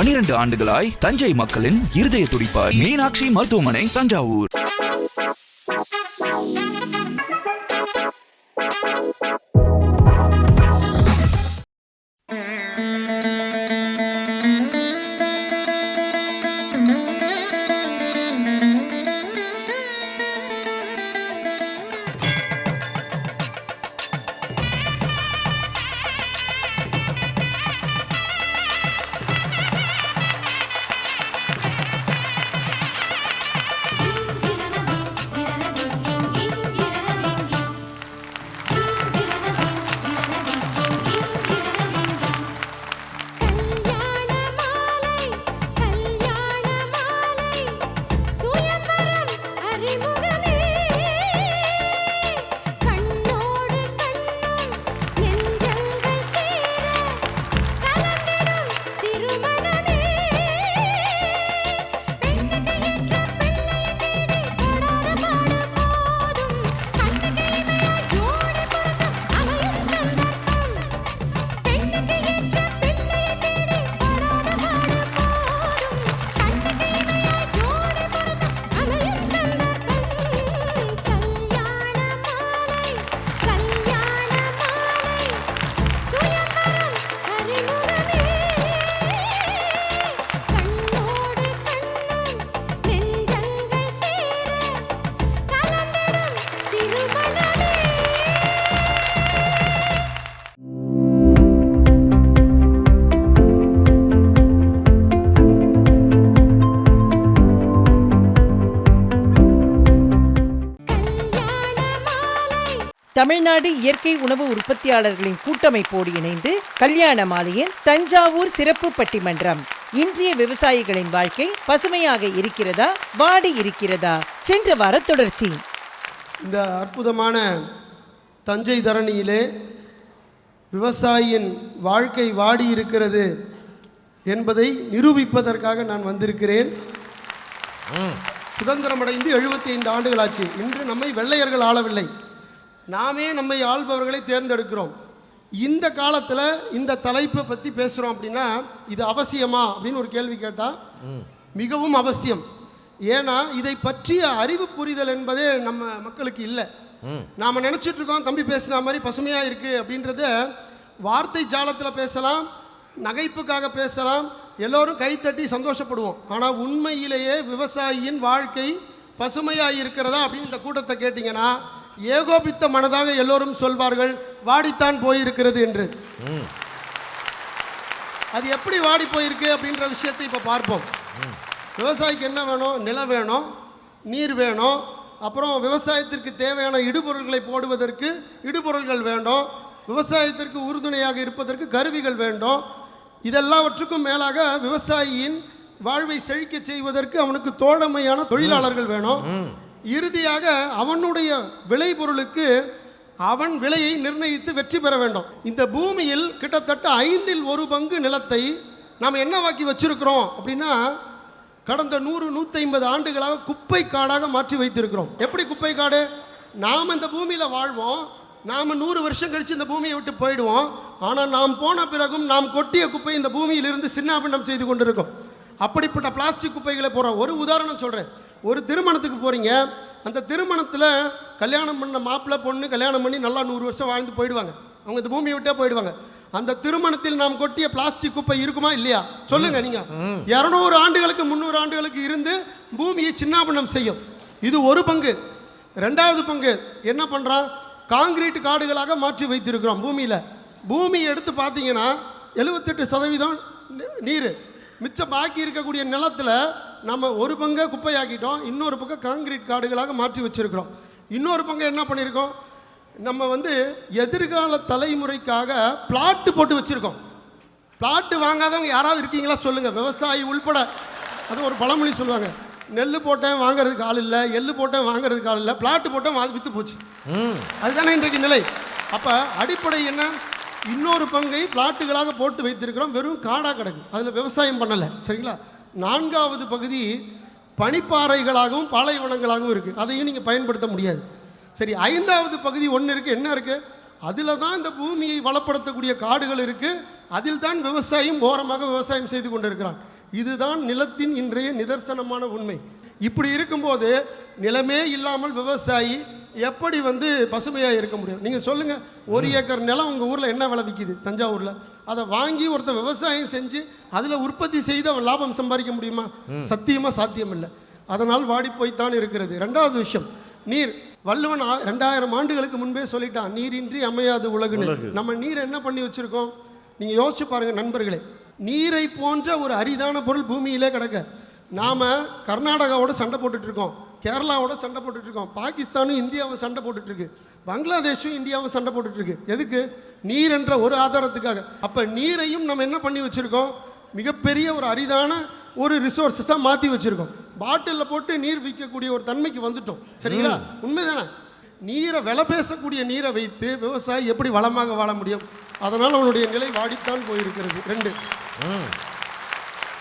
பனிரெண்டு ஆண்டுகளாய் தஞ்சை மக்களின் இருதய துடிப்பாய் மீனாட்சி மருத்துவமனை தஞ்சாவூர். தமிழ்நாடு இயற்கை உணவு உற்பத்தியாளர்களின் கூட்டமைப்போடு இணைந்து கல்யாண மாலையின் தஞ்சாவூர் சிறப்பு பட்டிமன்றம். இன்றைய விவசாயிகளின் வாழ்க்கை பசுமையாக இருக்கிறதா? வாடி இருக்கிறதா? சென்ற வார தொடர்ச்சி. இந்த அற்புதமான தஞ்சை தரணியிலே விவசாயியின் வாழ்க்கை வாடி இருக்கிறது என்பதை நிரூபிப்பதற்காக நான் வந்திருக்கிறேன். சுதந்திரமடைந்து எழுபத்தி ஐந்து ஆண்டுகளாச்சு. இன்று நம்மை வெள்ளையர்கள் ஆளவில்லை. நாமே நம்மை ஆள்பவர்களை தேர்ந்தெடுக்கிறோம். இந்த காலத்தில் இந்த தலைப்பை பற்றி பேசுகிறோம் அப்படின்னா இது அவசியமா அப்படின்னு ஒரு கேள்வி கேட்டால் மிகவும் அவசியம். ஏன்னா இதை பற்றிய அறிவு புரிதல் என்பதே நம்ம மக்களுக்கு இல்லை. நாம் நினச்சிட்டு இருக்கோம் தம்பி பேசுன மாதிரி பசுமையாக இருக்குது அப்படின்றத வார்த்தை ஜாலத்தில் பேசலாம் நகைப்புக்காக பேசலாம் எல்லோரும் கைத்தட்டி சந்தோஷப்படுவோம். ஆனால் உண்மையிலேயே விவசாயியின் வாழ்க்கை பசுமையாக இருக்கிறதா அப்படின்னு இந்த கூட்டத்தை கேட்டிங்கன்னா ஏகோபித்த மனதாக எல்லோரும் சொல்வார்கள் வாடித்தான் போயிருக்கிறது என்று. அது எப்படி வாடி போயிருக்கு அப்படின்ற விஷயத்தை இப்போ பார்ப்போம். விவசாயிக்கு என்ன வேணும்? நிலம் வேணும் நீர் வேணும் அப்புறம் விவசாயத்திற்கு தேவையான இடுபொருள்களை போடுவதற்கு இடுபொருள்கள் வேண்டும் விவசாயத்திற்கு உறுதுணையாக இருப்பதற்கு கருவிகள் வேண்டும். இதெல்லாவற்றுக்கும் மேலாக விவசாயியின் வாழ்வை செழிக்க செய்வதற்கு அவனுக்கு தோழமையான தொழிலாளர்கள் வேணும். இறுதியாக அவனுடைய விளைபொருளுக்கு அவன் விலையை நிர்ணயித்து வெற்றி பெற வேண்டும். இந்த பூமியில் கிட்டத்தட்ட ஐந்தில் ஒரு பங்கு நிலத்தை நாம் என்னவாக்கி வச்சிருக்கிறோம் அப்படின்னா கடந்த நூறு நூற்றி ஐம்பது ஆண்டுகளாக குப்பை காடாக மாற்றி வைத்திருக்கிறோம். எப்படி குப்பை காடு? நாம் இந்த பூமியில் வாழ்வோம். நாம் நூறு வருஷம் கழித்து இந்த பூமியை விட்டு போயிடுவோம். ஆனால் நாம் போன பிறகும் நாம் கொட்டிய குப்பை இந்த பூமியிலிருந்து சின்னாபின்னம் செய்து கொண்டிருக்கோம். அப்படிப்பட்ட பிளாஸ்டிக் குப்பைகளை போகிறோம் ஒரு உதாரணம் சொல்கிறேன் ஒரு திருமணத்துக்கு போகிறீங்க அந்த திருமணத்தில் கல்யாணம் பண்ண மாப்பிள்ளை பொண்ணு கல்யாணம் பண்ணி நல்லா நூறு வருஷம் வாழ்ந்து போயிடுவாங்க. அவங்க இந்த பூமியை விட்டே போயிடுவாங்க. அந்த திருமணத்தில் நாம் கொட்டிய பிளாஸ்டிக் குப்பை இருக்குமா இல்லையா? சொல்லுங்க நீங்க. இரநூறு ஆண்டுகளுக்கு முந்நூறு ஆண்டுகளுக்கு இருந்து பூமியை சின்னாபின்னம் செய்யும். இது ஒரு பங்கு. ரெண்டாவது பங்கு என்ன பண்ணுறான் காங்கிரீட் காடுகளாக மாற்றி வைத்திருக்கிறோம் பூமியில். பூமியை எடுத்து பார்த்தீங்கன்னா எழுபத்தெட்டு சதவீதம் நீர். மிச்சம் பாக்கி இருக்கக்கூடிய நிலத்தில் நம்ம ஒரு பங்கை குப்பையாக்கிட்டோம் இன்னொரு பக்கம் காங்கிரீட் காடுகளாக மாற்றி வச்சிருக்கிறோம். இன்னொரு பங்கு என்ன பண்ணியிருக்கோம் நம்ம வந்து எதிர்கால தலைமுறைக்காக பிளாட்டு போட்டு வச்சுருக்கோம். பிளாட்டு வாங்காதவங்க யாராவது இருக்கீங்களா சொல்லுங்கள் விவசாயி உள்பட. அது ஒரு பழமொழி சொல்லுவாங்க. நெல் போட்டேன் வாங்குறதுக்கு ஆள் இல்லை. எள்ளு போட்டேன் வாங்குறதுக்கு ஆள் இல்லை. பிளாட்டு போட்டேன் வா விற்று போச்சு. அதுதானே இன்றைக்கு நிலை. அப்போ அடிப்படை என்ன? இன்னொரு பங்கை பிளாட்டுகளாக போட்டு வைத்திருக்கிறோம். வெறும் காடாக கிடக்கு. அதில் விவசாயம் பண்ணலை. சரிங்களா? நான்காவது பகுதி பனிப்பாறைகளாகவும் பாலைவனங்களாகவும் இருக்குது அதையும் நீங்கள் பயன்படுத்த முடியாது. சரி ஐந்தாவது பகுதி ஒன்று இருக்குது என்ன இருக்குது அதில் தான் இந்த பூமியை வளப்படுத்தக்கூடிய காடுகள் இருக்குது அதில் தான் விவசாயம் ஓரமாக விவசாயம் செய்து கொண்டிருக்கிறான். இதுதான் நிலத்தின் இன்றைய நிதர்சனமான உண்மை. இப்படி இருக்கும்போது நிலமே இல்லாமல் விவசாயி எப்படி வந்து பசுமையாக இருக்க முடியும்? நீங்கள் சொல்லுங்கள் ஒரு ஏக்கர் நிலம் உங்கள் ஊரில் என்ன விலை விற்கிது தஞ்சாவூரில். அதை வாங்கி ஒருத்தன் விவசாயம் செஞ்சு அதில் உற்பத்தி செய்து அவன் லாபம் சம்பாதிக்க முடியுமா? சத்தியமாக சாத்தியம் இல்லை அதனால் வாடி போய்த்தான் இருக்கிறது. ரெண்டாவது விஷயம் நீர். வள்ளுவன் ரெண்டாயிரம் ஆண்டுகளுக்கு முன்பே சொல்லிட்டான் நீரின்றி அமையாது உலகுன்னு. நம்ம நீர் என்ன பண்ணி வச்சிருக்கோம்? நீங்கள் யோசிச்சு பாருங்க நண்பர்களே. நீரை போன்ற ஒரு அரிதான பொருள் பூமியிலே கிடக்க. நாம கர்நாடகாவோட சண்டை போட்டுட்டு இருக்கோம். கேரளாவோட சண்டை போட்டுட்டு இருக்கோம். பாகிஸ்தானும் இந்தியாவும் சண்டை போட்டுட்டு இருக்கு. பங்களாதேஷும் இந்தியாவும் சண்டை போட்டுட்டு இருக்கு. எதுக்கு? நீர் என்ற ஒரு ஆதாரத்துக்காக. அப்ப நீரையும் நம்ம என்ன பண்ணி வச்சிருக்கோம்? மிகப்பெரிய ஒரு அரிதான ஒரு ரிசோர்ஸஸாக மாற்றி வச்சுருக்கோம். பாட்டிலில் போட்டு நீர் விற்கக்கூடிய ஒரு தன்மைக்கு வந்துட்டோம். சரிங்களா? உண்மைதானே? நீரை விலை பேசக்கூடிய நீரை வைத்து விவசாயி எப்படி வளமாக வாழ முடியும்? அதனால் அவனுடைய நிலை வாடித்தான் போயிருக்கிறது. ரெண்டு.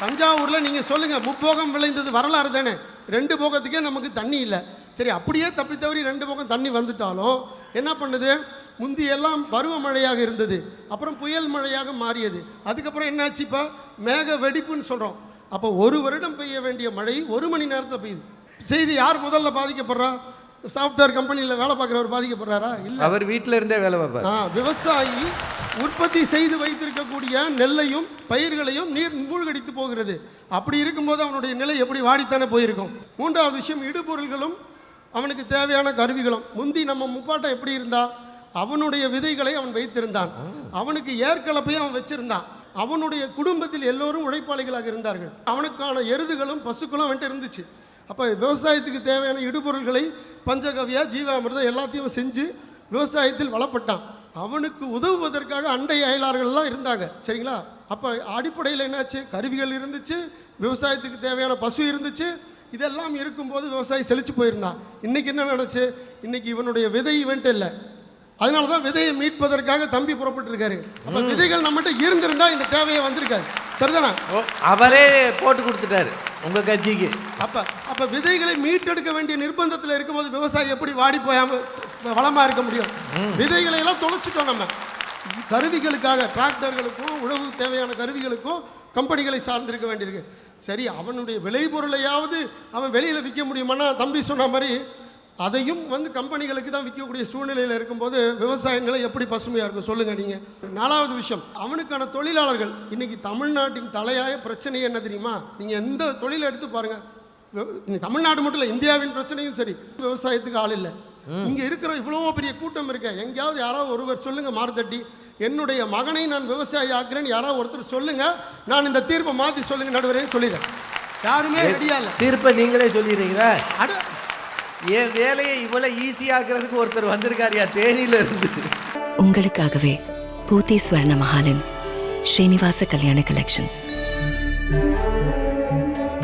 தஞ்சாவூரில் நீங்கள் சொல்லுங்கள் முப்போகம் விளைந்தது வரலாறு தானே? ரெண்டு போகத்துக்கே நமக்கு தண்ணி இல்லை. சரி அப்படியே தப்பி தவறி ரெண்டு போகம் தண்ணி வந்துட்டாலும் என்ன பண்ணுது? முந்தியெல்லாம் பருவ பருவமழையாக இருந்தது. அப்புறம் புயல் மழையாக மாறியது. அதுக்கப்புறம் என்னாச்சு இப்போ? மேக வெடிப்புன்னு சொல்கிறோம் அப்போ ஒரு வருடம் பெய்ய வேண்டிய மழை ஒரு மணி நேரத்தில் பெய்யுது. செய்தி யார் முதல்ல பாதிக்கப்படுறா? சாஃப்ட்வேர் கம்பெனியில் வேலை பார்க்குறவர் பாதிக்கப்படுறாரா? இல்லை. அவர் வீட்டில் இருந்தே வேலை பார்ப்பார். ஆ விவசாயி உற்பத்தி செய்து வைத்திருக்கக்கூடிய நெல்லையும் பயிர்களையும் நீர் மூழ்கடித்து போகிறது. அப்படி இருக்கும்போது அவனுடைய நிலை எப்படி வாடித்தானே போயிருக்கும். மூன்றாவது விஷயம் இடுபொருள்களும் அவனுக்கு தேவையான கருவிகளும். முந்தி நம்ம முப்பாட்டம் எப்படி இருந்தா? அவனுடைய விதைகளை அவன் வைத்திருந்தான். அவனுக்கு ஏற்கலப்பையும் அவன் வச்சிருந்தான். அவனுடைய குடும்பத்தில் எல்லோரும் உழைப்பாளிகளாக இருந்தார்கள். அவனுக்கான எருதுகளும் பசுக்களும் அவன்கிட்ட இருந்துச்சு. அப்போ விவசாயத்துக்கு தேவையான இடுபொருள்களை பஞ்சகவியா ஜீவாமிர்தம் எல்லாத்தையும் செஞ்சு விவசாயத்தில் வளப்பட்டான் அவனுக்கு உதவுவதற்காக அண்டை அயலார்கள்லாம் இருந்தாங்க. சரிங்களா? அப்போ அடிப்படையில் என்னாச்சு? கருவிகள் இருந்துச்சு விவசாயத்துக்கு தேவையான பசு இருந்துச்சு. இதெல்லாம் இருக்கும்போது விவசாயி செழிச்சு போயிருந்தான். இன்னைக்கு என்ன நடந்துச்சு? இன்னைக்கு இவனுடைய விதை இவன்ட்டு இல்லை. அதனால தான் விதையை மீட்பதற்காக தம்பி புறப்பட்டிருக்காரு. அப்போ விதைகள் நம்மகிட்ட இருந்திருந்தா இந்த தேவையை வந்திருக்காரு சரிதானா? அவரே போட்டு கொடுத்துட்டாரு உங்க கட்சிக்கு. அப்ப அப்ப விதைகளை மீட்டெடுக்க வேண்டிய நிர்பந்தத்தில் இருக்கும்போது விவசாயி எப்படி வாடி போயாம வளமா இருக்க முடியும்? விதைகளை எல்லாம் தொலைச்சிட்டோம் நம்ம. கருவிகளுக்காக டிராக்டர்களுக்கும் உழவு தேவையான கருவிகளுக்கும் கம்பெனிகளை சார்ந்திருக்க வேண்டியிருக்கு. சரி அவனுடைய விளைபொருளையாவது அவன் வெளியில் விற்க முடியுமானா தம்பி சொன்ன மாதிரி அதையும் வந்து கம்பெனிகளுக்கு தான் விற்கக்கூடிய சூழ்நிலையில் இருக்கும்போது விவசாய நிலை எப்படி பசுமையாக இருக்கும்? சொல்லுங்கள் நீங்கள் நாலாவது விஷயம் அவனுக்கான தொழிலாளர்கள் இன்னைக்கு தமிழ்நாட்டின் தலையாய பிரச்சனை என்ன தெரியுமா? நீங்கள் எந்த தொழிலை எடுத்து பாருங்கள் தமிழ்நாடு மட்டும் இல்லை இந்தியாவின் பிரச்சனையும் சரி விவசாயத்துக்கு ஆள் இல்லை. இங்கே இருக்கிற இவ்வளோ பெரிய கூட்டம் இருக்க எங்கேயாவது யாராவது ஒருவர் சொல்லுங்க மார்த்தட்டி என்னுடைய மகனை நான் விவசாயி ஆக்குறேன்னு யாராவது ஒருத்தர் சொல்லுங்க நான் இந்த தீர்ப்பை மாற்றி சொல்லுங்க நடுவரேன்னு சொல்லிடுறேன். யாருமே ரெடியா இல்லை. தீர்ப்பை நீங்களே சொல்லிடுறீங்களா? அட. என் வேலையை இவ்வளவு ஈஸியாக்குறதுக்கு ஒருத்தர் வந்திருக்காருயா தேனியில இருந்து. உங்களுக்காகவே பூத்தி ஸ்வர்ண மஹாலின் ஸ்ரீனிவாச கல்யாண கலெக்ஷன்ஸ்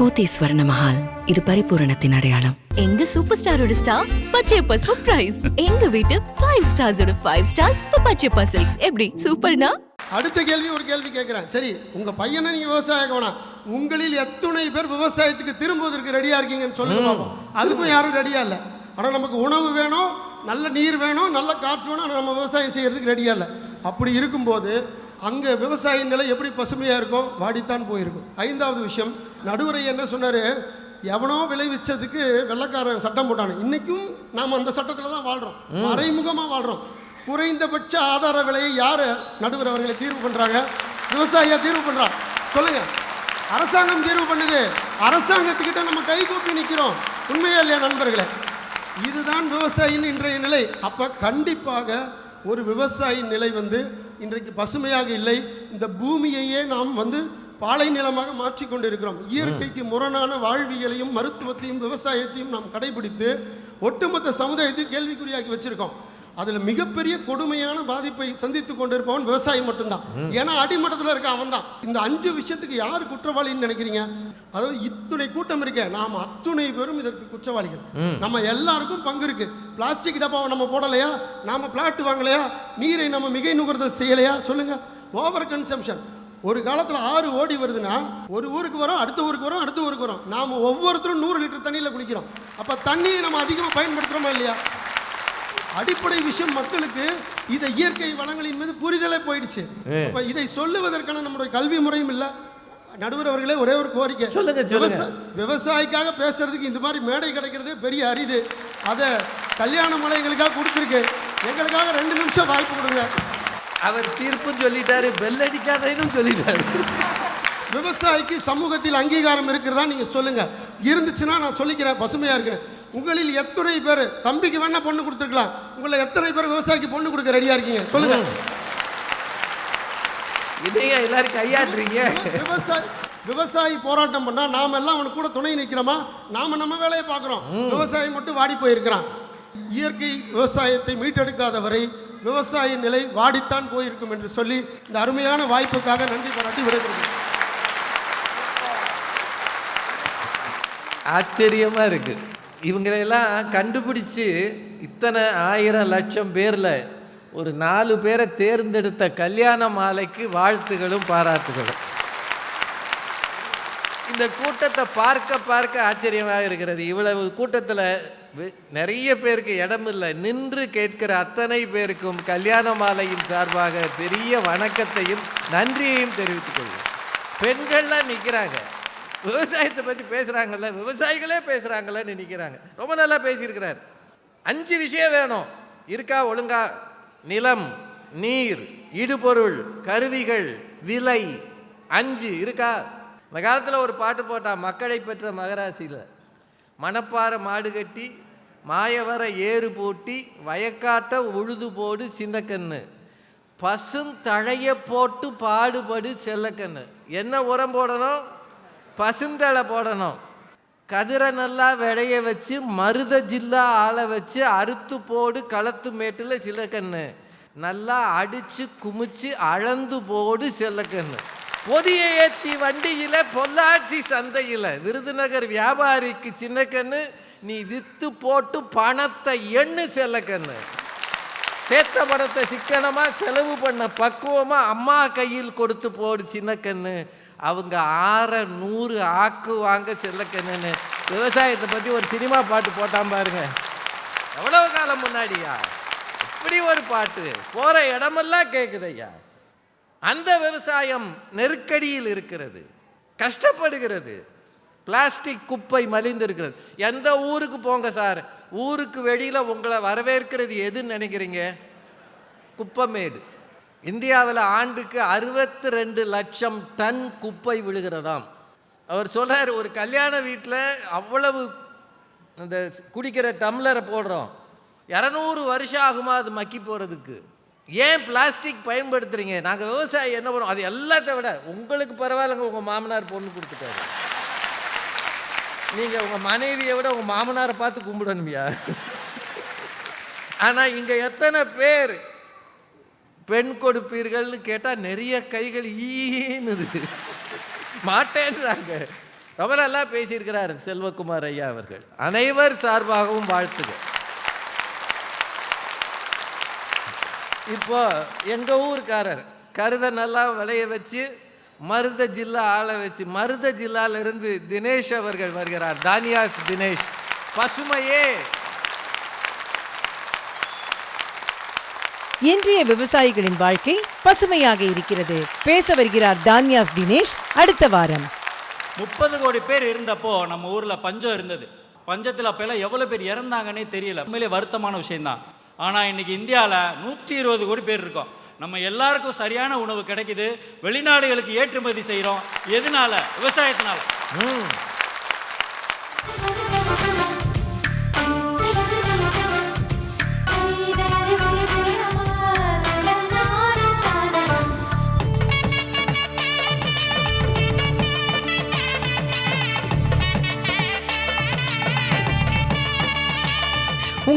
பூத்தி ஸ்வர்ண மஹால் இது பரிபூரணத்தின் அடையாளம். எங்க சூப்பர் ஸ்டாரோட ஸ்டார் பச்சையப்பாஸ் ஃபார் பிரைஸ் எங்க வீட்டு five ஸ்டார்ஸோட five stars for Pachaiyappa silks எப்படி? சூப்பர்னா? அடுத்த கேள்வி ஒரு கேள்வி கேட்குறேன் சரி உங்கள் பையனை நீங்கள் விவசாயம் வேணாம். உங்களில் எத்தனை பேர் விவசாயத்துக்கு திரும்புவதற்கு ரெடியாக இருக்கீங்கன்னு சொல்லுங்க பார்ப்போம் அதுக்கும் யாரும் ரெடியாக இல்லை. ஆனால் நமக்கு உணவு வேணும் நல்ல நீர் வேணும் நல்ல காற்று வேணும் ஆனால் நம்ம விவசாயம் செய்கிறதுக்கு ரெடியாக இல்லை. அப்படி இருக்கும்போது அங்கே விவசாய நிலை எப்படி பசுமையாக இருக்கும் வாடித்தான் போயிருக்கும். ஐந்தாவது விஷயம் நடுவரை என்ன சொன்னார்? எவனோ விளைவிச்சதுக்கு வெள்ளைக்காரன் சட்டம் போட்டானு. இன்னைக்கும் நாம் அந்த சட்டத்தில் தான் வாழ்கிறோம் மறைமுகமாக வாழ்கிறோம் குறைந்தபட்ச ஆதார விலையை யார் நடுவர் அவர்களை தீர்வு பண்ணுறாங்க விவசாயியா தீர்வு பண்ணுறான் சொல்லுங்கள் அரசாங்கம் தீர்வு பண்ணுது. அரசாங்கத்துக்கிட்ட நம்ம கை கூப்பி நிற்கிறோம் உண்மையா இல்லையா நண்பர்களே? இதுதான் விவசாயியின் இன்றைய நிலை. அப்போ கண்டிப்பாக ஒரு விவசாயின் நிலை வந்து இன்றைக்கு பசுமையாக இல்லை. இந்த பூமியையே நாம் வந்து பாலை நிலமாக மாற்றிக்கொண்டு இருக்கிறோம் இயற்கைக்கு முரணான வாழ்வியலையும் மருத்துவத்தையும் விவசாயத்தையும் நாம் கடைபிடித்து ஒட்டுமொத்த சமுதாயத்தை கேள்விக்குறியாக்கி வச்சிருக்கோம். அதில் மிகப்பெரிய கொடுமையான பாதிப்பை சந்தித்து கொண்டிருப்பவன் விவசாயி மட்டும்தான். ஏன்னா அடிமட்டத்தில் இருக்க அவன் தான் இந்த அஞ்சு விஷயத்துக்கு யார் குற்றவாளின்னு நினைக்கிறீங்க? அதாவது இத்துணை கூட்டம் இருக்க. நாம் அத்துணை பேரும் இதற்கு குற்றவாளிகள். நம்ம எல்லாருக்கும் பங்கு இருக்கு. பிளாஸ்டிக் டப்பாவை நம்ம போடலையா? நாம பிளாட் வாங்கலையா? நீரை நம்ம மிகை நுகர்தல் செய்யலையா? சொல்லுங்க. ஓவர் கன்சம்ஷன் ஒரு காலத்தில் ஆறு ஓடி வருதுன்னா ஒரு ஊருக்கு வரோம் அடுத்த ஊருக்கு வரோம் அடுத்த ஊருக்கு வரோம். நாம் ஒவ்வொருத்தரும் நூறு லிட்டர் தண்ணியில் குளிக்கிறோம். அப்போ தண்ணியை நம்ம அதிகமாக பயன்படுத்துகிறோமா இல்லையா? அடிப்படை விஷயம் மக்களுக்கு இதை இயற்கை வளங்களின் மீது புரிதலே போயிடுச்சு. அப்ப இதை சொல்லுவதற்கான நம்முடைய கல்வி முறையும் இல்ல. நடுவர் அவர்களே ஒரே ஒரு கோரிக்கை. சொல்லுங்க, சொல்லுங்க. விவசா- விவசாயிக்காக பேசுறதுக்கு இந்த மாதிரி மேடை கிடைக்கிறதே பெரிய அரிது. அதை கல்யாண மலை எங்களுக்காக கொடுத்துருக்கு. எங்களுக்காக ரெண்டு நிமிஷம் வாய்ப்பு கொடுங்க. அவர் தீர்ப்பும் சொல்லிட்டாரு பெல் அடிக்காதேன்னு சொல்லிட்டாரு. விவசாயிக்கு சமூகத்தில் அங்கீகாரம் இருக்கிறதா நீங்க சொல்லுங்க. இருந்துச்சுன்னா நான் சொல்லிக்கிறேன் பசுமையா இருக்குன்னு. உங்களில் எத்தனை பேர் தம்பிக்கு வேணா பொண்ணு கொடுத்துருக்கலாம். உங்களை எத்தனை பேர் விவசாயிக்கு பொண்ணு கொடுக்க ரெடியா இருக்கீங்க? சொல்லுங்க. இதையா எல்லாரும் கையாட்டுறீங்க விவசாயி விவசாயி போராட்டம் பண்ணா நாம எல்லாம் அவனுக்கு கூட துணை நிற்கிறோமா நாம நம்ம வேலையை பார்க்குறோம். விவசாயி மட்டும் வாடி போயிருக்கிறான். இயற்கை விவசாயத்தை மீட்டெடுக்காத வரை விவசாய நிலை வாடித்தான் போயிருக்கும் என்று சொல்லி இந்த அருமையான வாய்ப்புக்காக நன்றி பாராட்டி விடைபெறுகிறேன். ஆச்சரியமாக இருக்கு. இவங்களெல்லாம் கண்டுபிடிச்சு இத்தனை ஆயிரம் லட்சம் பேரில் ஒரு நாலு பேரை தேர்ந்தெடுத்த கல்யாண மாலைக்கு வாழ்த்துகளும் பாராட்டுகளும். இந்த கூட்டத்தை பார்க்க பார்க்க ஆச்சரியமாக இருக்கிறது. இவ்வளவு கூட்டத்தில் நிறைய பேருக்கு இடம் இல்லை. நின்று கேட்கிற அத்தனை பேருக்கும் கல்யாண மாலையின் சார்பாக பெரிய வணக்கத்தையும் நன்றியையும் தெரிவித்துக் கொள்கிறேன். பெண்கள்லாம் நிற்கிறாங்க விவசாயத்தை பற்றி பேசுகிறாங்கல்ல விவசாயிகளே பேசுகிறாங்கல்லன்னு நிற்கிறாங்க ரொம்ப நல்லா பேசியிருக்கிறார். அஞ்சு விஷயம் வேணும். இருக்கா ஒழுங்கா? நிலம் நீர் இடுபொருள் கருவிகள் விலை. அஞ்சு இருக்கா? இந்த காலத்தில் ஒரு பாட்டு போட்டா மக்களை பெற்ற மகராசியில் மணப்பாறை மாடு கட்டி மாயவர ஏறு போட்டி வயக்காட்ட உழுது போடு சின்னக்கண்ணு. பசும் தழைய போட்டு பாடுபடு செல்லக்கண்ணு. என்ன உரம் போடணும்? பசுந்தழை போடணும். கதிரை நல்லா விளைய வச்சு மருத ஜில்லா ஆளை வச்சு அறுத்து போடு களத்து மேட்டில் சில்லக்கண்ணு நல்லா அடித்து குமிச்சு அளந்து போடு செல்லக்கண்ணு. பொதியை ஏற்றி வண்டியில் பொள்ளாச்சி சந்தையில். விருதுநகர் வியாபாரிக்கு சின்ன கண்ணு நீ வித்து போட்டு பணத்தை எண்ணு செல்லக்கண்ணு சேர்த்த பணத்தை சிக்கனமாக செலவு பண்ண பக்குவமாக அம்மா கையில் கொடுத்து போடு சின்ன கண்ணு. அவங்க ஆற நூறு ஆக்குவாங்க செல்லக்கண்ணுன்னு விவசாயத்தை பற்றி ஒரு சினிமா பாட்டு போட்டான் பாருங்க. எவ்வளவு காலம் முன்னாடியா? இப்படி ஒரு பாட்டு. போகிற இடமெல்லாம் கேட்குது ஐயா. அந்த விவசாயம் நெருக்கடியில் இருக்கிறது கஷ்டப்படுகிறது பிளாஸ்டிக் குப்பை மலிந்திருக்கிறது. எந்த ஊருக்கு போங்க சார்? ஊருக்கு வெளியில் உங்களை வரவேற்கிறது எதுன்னு நினைக்கிறீங்க? குப்பமேடு. இந்தியாவில் ஆண்டுக்கு அறுபத்தி ரெண்டு லட்சம் டன் குப்பை விழுகிறதாம். அவர் சொல்கிறார் ஒரு கல்யாண வீட்டில் அவ்வளவு இந்த குடிக்கிற டம்ளரை போடுறோம். இரநூறு வருஷம் ஆகுமா அது மக்கி போகிறதுக்கு ஏன் பிளாஸ்டிக் பயன்படுத்துகிறீங்க நாங்கள் விவசாயி என்ன பண்ணுவோம் அது எல்லாத்த விட உங்களுக்கு பரவாயில்லைங்க உங்கள் மாமனார் பொண்ணு கொடுத்துட்டாரு. நீங்கள் உங்கள் மனைவியை விட உங்கள் மாமனாரை பார்த்து கும்பிடணுமியா. ஆனால் இங்கே எத்தனை பேர் பெண் கொடுப்பீர்கள்னு கேட்டால் நிறைய கைகள் ஈனுது. மாட்டேன்றாங்க. ரொம்ப நல்லா பேசியிருக்கிறார் செல்வகுமார் ஐயா அவர்கள். அனைவர் சார்பாகவும் வாழ்த்துகள். இப்போ எங்கள் ஊர்க்காரர் கருதை நல்லா விளைய வச்சு மருத ஜில்லா ஆளை வச்சு மருத ஜில்லாலிருந்து தினேஷ் அவர்கள் வருகிறார். தானியாஸ் தினேஷ் பசுமையே! இன்றைய விவசாயிகளின் வாழ்க்கை பசுமையாக இருக்கிறது. பேச வருகிறார் தான்யாஸ் தினேஷ் அடுத்த வாரம். முப்பது கோடி பேர் இருந்தப்போ நம்ம ஊரில் பஞ்சம் இருந்தது. பஞ்சத்தில் அப்போல்லாம் எவ்வளோ பேர் இறந்தாங்கன்னே தெரியல. உண்மையிலே வருத்தமான விஷயம்தான். ஆனால் இன்றைக்கி இந்தியாவில் நூற்றி இருபது கோடி பேர் இருக்கோம். நம்ம எல்லாருக்கும் சரியான உணவு கிடைக்குது. வெளிநாடுகளுக்கு ஏற்றுமதி செய்கிறோம் எதனால? விவசாயத்தினால.